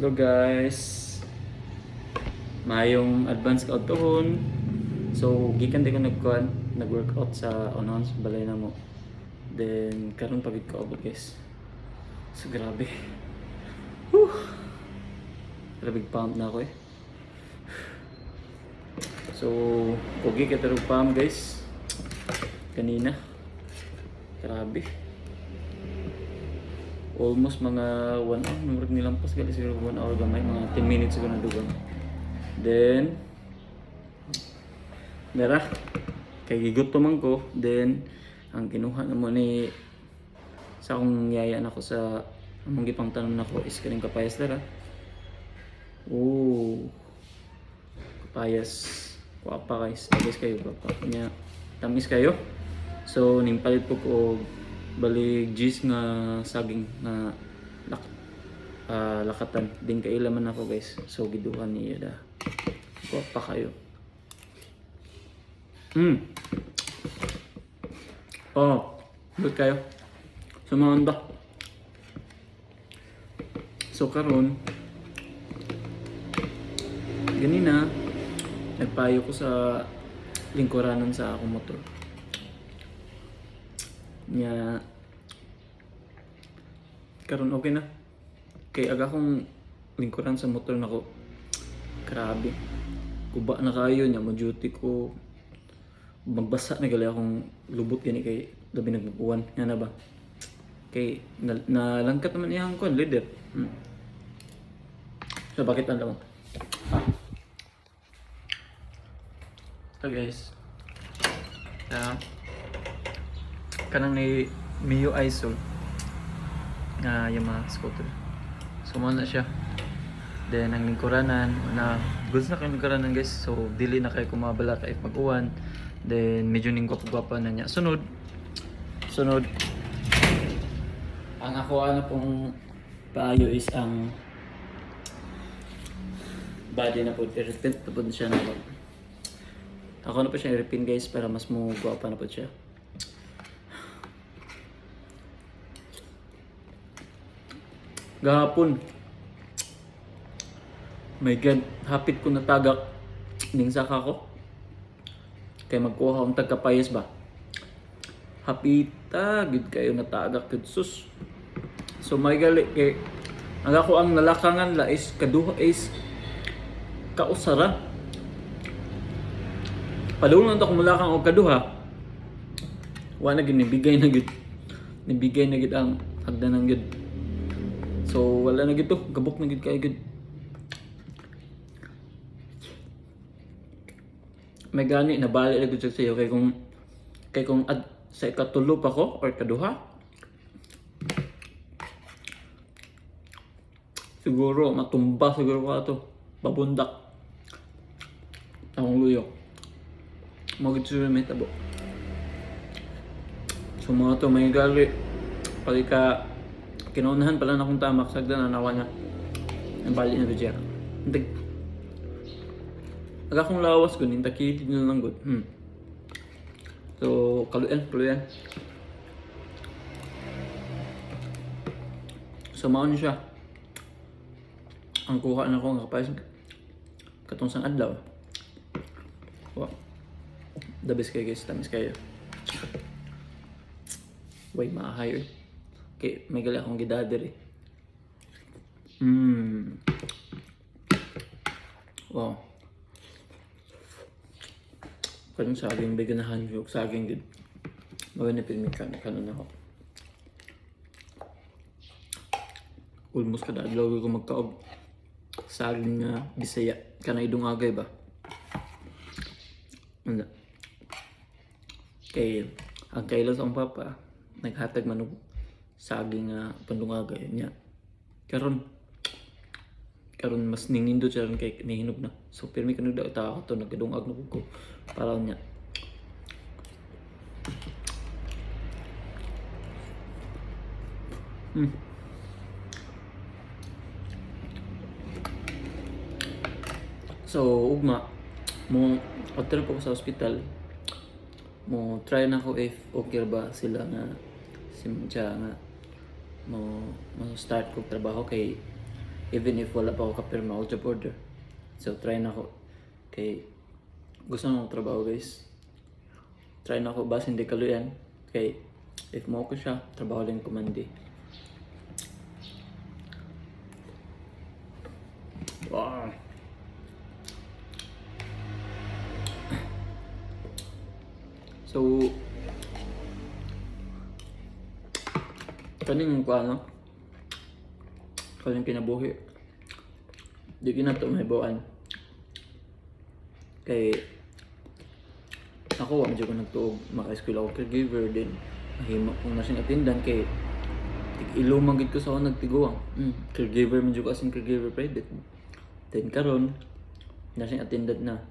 Hello guys. Mayong advance ka tuhon. So gikan di ko nagkuan, nag-workout sa unahan sa balay na mo. Then karon pagid ko abot guys. So grabe. Whew. Grabe pump na ako eh. So, pogi ka tarong pump guys. Kanina. Grabe. Almost mga 1 hour. Numero nilampas gali siguro 1 hour gamay. Mga 10 minutes siguro na dugang. Then, Dara, kay gigot man ko. Then, ang kinuha na mo ni sa akong yaya na ko sa among gipang tanon nako is kaning kapayas dara. Oo. Kapayas. Wapa guys. Guys kayo papa. Nya tamis kayo. So nimpalit po ko og balig gis nga saging na lak ah, lakatan. Din kaila man ako guys. So giduhan niya da. Wapa kayo. Hmm. Oh, good kayo. Sumaman ba? So karon ganina nagpayo ko sa lingkuranan sa akong motor. Nya karon okay na. Kay aga kong lingkuran sa motor nako. Grabe. Kuba na kayo nya mo duty ko. Magbasa na gali akong lubot gani kay labi nagbubuwan. Nga na ba? Kay na, nalangkat naman iyang ko leader. Hmm. So bakit ang lamang? Ah. So guys. Ah. Kanang ni Mio Isol nga Yamaha scooter. So mo na siya. Then ang lingkuranan na goods na kay lingkuranan guys. So dili na kay kumabala kay pag-uwan. Then medyo ning gwapa na niya. Sunod. Sunod. Ang ako ano pong paayo is ang body na po. I-repeat na po siya na po. Ako na po siya i-repeat guys para mas mo gwapa na po siya. Gahapon. My God, hapit ko natagak ning saka ko. Kay magkuha akong tagkapayas ba? Hapita, gid kayo natagak gid sus. So may gali kay ang ako ang nalakangan la is kaduha is kausara. Padulong lang ako mulakang og kaduha. Wa na gid nibigay na gid. Nibigay na gid ang hagdanan gid. So wala na gid to, gabok na gid kayo gid. May gani nabali na gid siya sa'yo. Kay kung kay kung ad, sa ikatulo pa ko or kaduha? Siguro matumba siguro ko ato. Babundak. Akong luyo. Magit siguro may tabo. So mga to may gali. Pag ka kinaunahan pala na akong tamak sagda na nawa niya ang bali na siya Ndag Aga akong lawas ko, nintakilid na lang good. Hmm. So, kaluyan, kaluyan. So, maon siya. Ang kuha na ko nga kapayas. Katong sang adlaw. Wow. The best kayo guys, tamis kayo. Way, maahay eh. Okay, may gali akong gidader eh. Mmm. Wow. Parang saging may ganahan yung saging din. Maganda pinimig ka na kanon ako. Almost kada adlaw ko magkaog saging nga bisaya kana idungagay ba. Ano? Kay ang kaila sa akong papa naghatag man saging nga pandungagay niya. Karon karon mas ningindot siya ron kay nihinog na. So pirmi kanud daw ta to nagadungag na ko para niya. Hmm. So, ugma, mo po ko sa ospital. Mo try na ko if okay ba sila nga sim siya nga mo mo start ko trabaho kay even if wala pa ako kapirma ako job order. So try na ako. Kay gusto na akong trabaho guys. Try na ako basta hindi kaluyan. Kay if mo ko siya, trabaho lang kumandi. Wow. So, kaning ko ano, kaning kinabuhi, di kinato may buwan. Kay, ako, medyo ko nagtuog, maka-school ako caregiver din. Mahimo kong nasing attendant kay ilumang gid ko sa ako nagtiguang. Mm, caregiver medyo ko asing caregiver private. Then karon nasing attendant na.